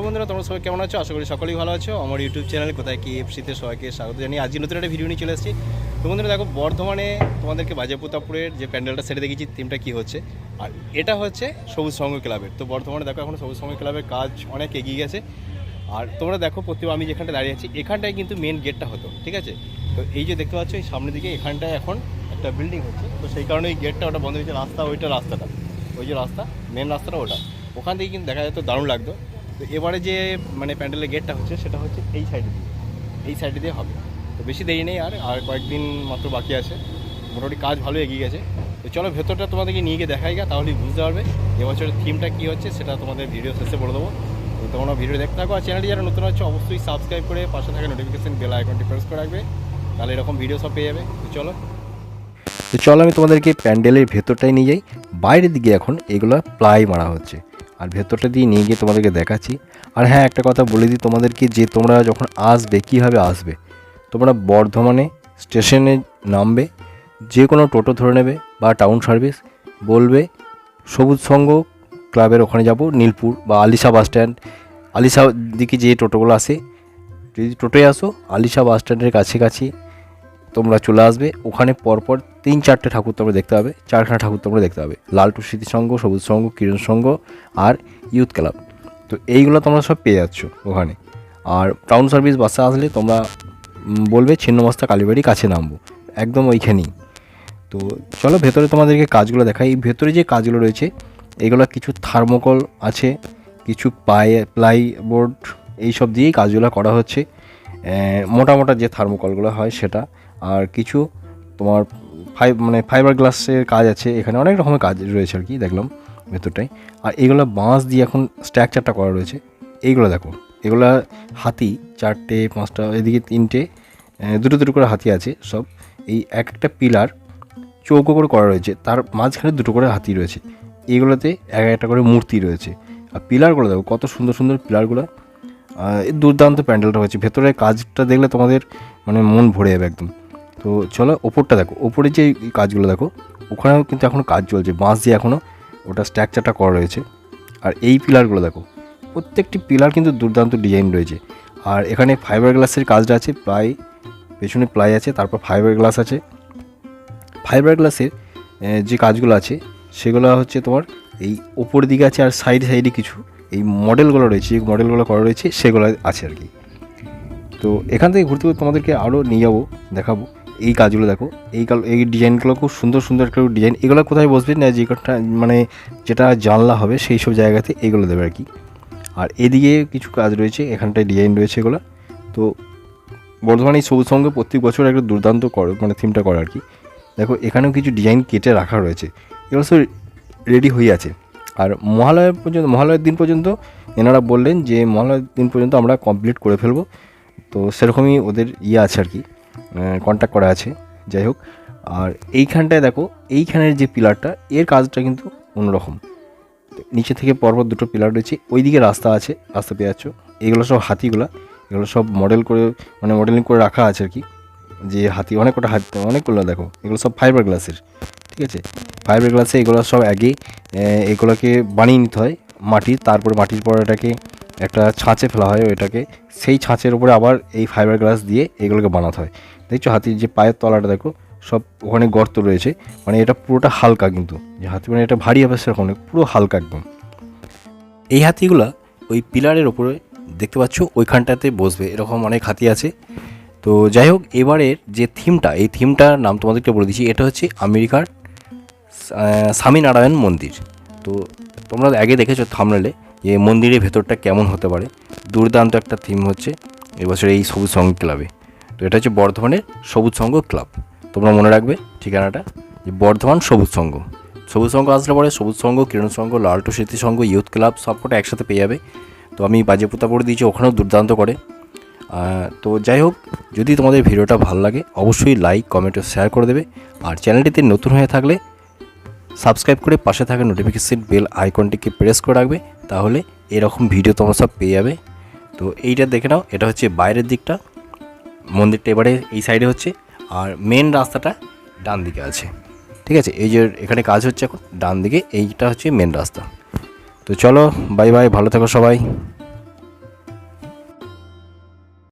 সবাই কেমন আছো? আশা করি সকলেই ভালো আছো। আমার ইউটিউব চ্যানেলে কোথায় কি এফসিতে সবাইকে স্বাগত জানিয়ে আজকে নতুন একটা ভিডিও নিয়ে চলে এসেছি। তো বন্ধুরা, দেখো, বর্ধমানে তোমাদেরকে বাজেপুতাপুরের যে প্যান্ডেলটা, সেটা দেখেছি থিমটা কী হচ্ছে? আর এটা হচ্ছে সবুজ সংঘ ক্লাবের। তো বর্ধমানে দেখো, এখন সবুজ সংঘ ক্লাবের কাজ অনেক এগিয়ে গেছে। আর তোমরা দেখো প্রতি আমি যেখানটা দাঁড়িয়ে আছি, এখানটায় কিন্তু মেন গেটটা হতো, ঠিক আছে? তো এই যে দেখতে পাচ্ছ, এই সামনের দিকে এখানটায় এখন একটা বিল্ডিং হচ্ছে। তো সেই কারণে এই গেটটা ওটা বন্ধ হয়েছে, রাস্তা, ওইটা রাস্তাটা। ওই যে রাস্তা মেন রাস্তাটা ওটা। ওখান থেকে কিন্তু দেখা যেত, দারুণ লাগতো। তো এবারে যে মানে প্যান্ডেলের গেটটা হচ্ছে, সেটা হচ্ছে এই সাইডে দিয়ে। এই সাইডে দিয়ে হবে। তো বেশি দেরি নেই আর আর কয়েকদিন মাত্র বাকি আছে। মোটামুটি কাজ ভালো এগিয়ে গেছে। তো চলো ভেতরটা তোমাদেরকে নিয়ে গিয়ে দেখাই গা, তাহলেই বুঝতে পারবে এবছরের থিমটা কী হচ্ছে, সেটা তোমাদের ভিডিও শেষে বলে দেবো। তো তোমরা ভিডিও দেখতে থাকো আর চ্যানেলটি যারা নতুন হচ্ছে অবশ্যই সাবস্ক্রাইব করে পাশে থাকা নোটিফিকেশন বেল আইকনটি প্রেস করে রাখবে। তাহলে এরকম ভিডিও সব পেয়ে যাবে। তো চলো। তো চলো আমি তোমাদেরকে প্যান্ডেলের ভেতরটাই নিয়ে যাই। বাইরের দিকে এখন এগুলো প্লাই মারা হচ্ছে। আর ভেতরটা দিয়ে নিয়ে গিয়ে তোমাদেরকে দেখাচ্ছি। আর হ্যাঁ একটা কথা বলে দিই তোমাদেরকে যে তোমরা যখন আসবে, কীভাবে আসবে? তোমরা বর্ধমানে স্টেশনে নামবে, যে কোনো টোটো ধরে নেবে বা টাউন সার্ভিস বলবে, সবুজ সংঘ ক্লাবের ওখানে যাব, নীলপুর বা আলিশা বাস স্ট্যান্ড। আলিশা দিকে যে টোটোগুলো আসে, যদি টোটোয় আসো, আলিশা বাস স্ট্যান্ডের কাছাকাছি তোমরা চলে আসবে। ওখানে পরপর তিন চারটে ঠাকুর তোমরা দেখতে পাবে, চারখানা ঠাকুর তোমরা দেখতে পাবে। লালটু স্মৃতি সংঘ সবুজ সংঘ কিরণ সংঘ আর ইউথ ক্লাব। তো এইগুলো তোমরা সব পেয়ে যাচ্ছ ওখানে। আর টাউন সার্ভিস বাসে আসলে তোমরা বলবে ছিন্নমস্তা কালীবাড়ি কাছে নামবো। একদম ওইখানেই। তো চলো ভেতরে তোমাদেরকে কাজগুলো দেখাই। এই ভেতরে যে কাজগুলো রয়েছে, এগুলো কিছু থার্মোকল আছে, কিছু পাই প্লাই বোর্ড এইসব দিয়েই কাজগুলো করা হচ্ছে। মোটা মোটা যে থার্মোকলগুলো হয় সেটা। আর কিছু তোমার ফাইভ মানে ফাইবার গ্লাসের কাজ আছে, এখানে অনেক রকমের কাজ রয়েছে আর কি, দেখলাম ভেতরটায়। আর এগুলো বাঁশ দিয়ে এখন স্ট্রাকচারটা করা রয়েছে। এইগুলো দেখো, এগুলো হাতি চারটে, পাঁচটা, এদিকে তিনটে দুটো দুটো করে হাতি আছে সব। এই এক একটা পিলার চৌকো করে করা রয়েছে, তার মাঝখানে দুটো করে হাতি রয়েছে। এইগুলোতে এক একটা করে মূর্তি রয়েছে। আর পিলারগুলো দেখো, কত সুন্দর সুন্দর পিলারগুলো। দুর্দান্ত প্যান্ডেলটা হয়েছে, ভেতরে কাজটা দেখলে তোমাদের মানে মন ভরে যাবে একদম। তো চলো ওপরটা দেখো, ওপরে যে এই কাজগুলো দেখো, ওখানেও কিন্তু এখনও কাজ চলছে, বাঁশ দিয়ে এখনও ওটা স্ট্রাকচারটা করা রয়েছে। আর এই পিলারগুলো দেখো, প্রত্যেকটি পিলার কিন্তু দুর্দান্ত ডিজাইন রয়েছে। আর এখানে ফাইবার গ্লাসের কাজটা আছে, প্লাই, পেছনে প্লাই আছে, তারপর ফাইবার গ্লাস আছে। ফাইবার গ্লাসের যে কাজগুলো আছে, সেগুলো হচ্ছে তোমার এই ওপর দিকে আছে আর সাইডে সাইডে কিছু। এই মডেলগুলো রয়েছে, যে মডেলগুলো করা রয়েছে, সেগুলো আছে আর কি। তো এখান থেকে ঘুরতে ঘুরতে তোমাদেরকে আরও নিয়ে যাব, দেখাবো। এই কাজগুলো দেখো, এই এই ডিজাইনগুলো খুব সুন্দর সুন্দর একটা ডিজাইন। এগুলো কোথায় বসবে? না, যে মানে যেটা জানলা হবে সেই সব জায়গাতে এগুলো দেবে আর কি। আর এদিকে কিছু কাজ রয়েছে, এখানটায় ডিজাইন রয়েছে এগুলো। তো বর্ধমানে এই সবুজ সঙ্গে প্রত্যেক বছর একটা দুর্দান্ত করে মানে থিমটা করে আর কি। দেখো, এখানেও কিছু ডিজাইন কেটে রাখা রয়েছে। এগুলো সব রেডি হয়ে আছে। আর মহালয়া পর্যন্ত, মহালয়ের দিন পর্যন্ত এনারা বললেন যে, মহালয়ের দিন পর্যন্ত আমরা কমপ্লিট করে ফেলব। তো সেরকমই ওদের ইয়ে আছে আর কি। কন্ট্যাক্ট করা আছে, যাই হোক। আর এইখানটায় দেখো, এইখানের যে পিলারটা এর কাজটা কিন্তু অন্যরকম। নিচে থেকে পরপর দুটো পিলার রয়েছে, ওইদিকে রাস্তা আছে, রাস্তা পেয়ে যাচ্ছ। এগুলো সব হাতিগুলা, এগুলো সব মডেল করে মানে মডেলিং করে রাখা আছে আর কি। যে হাতি, অনেক কটা হাতি, অনেকগুলো দেখো, এগুলো সব ফাইবার গ্লাসের ঠিক আছে? ফাইবার গ্লাসে এগুলো সব আগে এগুলোকে বানিয়ে নিতে হয় মাটির, তারপরে মাটির পর এটাকে একটা ছাঁচে ফেলা হয় ওইটাকে। সেই ছাঁচের উপরে আবার এই ফাইবার গ্লাস দিয়ে এগুলোকে বানাতে হয়। দেখছ হাতির যে পায়ের তলাটা দেখো, সব ওখানে গর্ত রয়েছে। মানে এটা পুরোটা হালকা কিন্তু। যে হাতি মানে এটা ভারী হবে সেরকম পুরো হালকা একদম। এই হাতিগুলা ওই পিলারের ওপরে দেখতে পাচ্ছ, ওইখানটাতে বসবে। এরকম অনেক হাতি আছে। তো যাই হোক, এবারের যে থিমটা এই থিমটার নাম তোমাদেরকে বলে দিচ্ছি। এটা হচ্ছে আমেরিকার স্বামীনারায়ণ মন্দির। তো তোমরা আগে দেখেছ থামনেলে যে মন্দিরের ভেতরটা কেমন হতে পারে, দুর্দান্ত একটা থিম হচ্ছে এবছর এই সবুজ সংঘ ক্লাবে তো এটা হচ্ছে বর্ধমানের সবুজ সংঘ ক্লাব তোমরা মনে রাখবে ঠিকানাটা, যে বর্ধমান সবুজ সংঘ সবুজ সংঘ আসলে পরে সবুজ সংঘ কিরণ সংঘ লালটু স্মৃতি সংঘ ইউথ ক্লাব সবকটা একসাথে পেয়ে যাবে। তো আমি বাজে পোতা পড়ে দিয়েছি, ওখানেও দুর্দান্ত করে। তো যাই হোক, যদি তোমাদের ভিডিওটা ভালো লাগে, অবশ্যই লাইক কমেন্ট ও শেয়ার করে দেবে। আর চ্যানেলটিতে নতুন হয়ে থাকলে সাবস্ক্রাইব করে পাশে থাকা নোটিফিকেশন বেল আইকনটিকে প্রেস করে রাখবে। তাহলে এরকম ভিডিও তোমরা সব পেয়ে যাবে। তো এইটা দেখে নাও, এটা হচ্ছে বাইরের দিকটা। মন্দিরটা এবারে এই সাইডে হচ্ছে, আর মেন রাস্তাটা ডান দিকে আছে। ঠিক আছে? এই যে এখানে কাজ হচ্ছে এখন, ডান দিকে এইটা হচ্ছে মেন রাস্তা। তো চলো বাই বাই ভালো থাকো সবাই।